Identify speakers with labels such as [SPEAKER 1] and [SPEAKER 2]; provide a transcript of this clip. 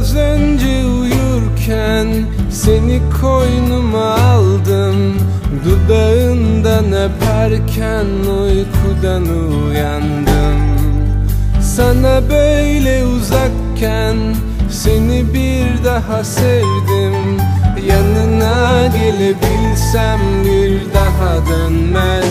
[SPEAKER 1] Biraz önce uyurken seni koynuma aldım. Dudağından öperken uykudan uyandım. Sana böyle uzakken seni bir daha sevdim. Yanına gelebilsem bir daha dönmezdim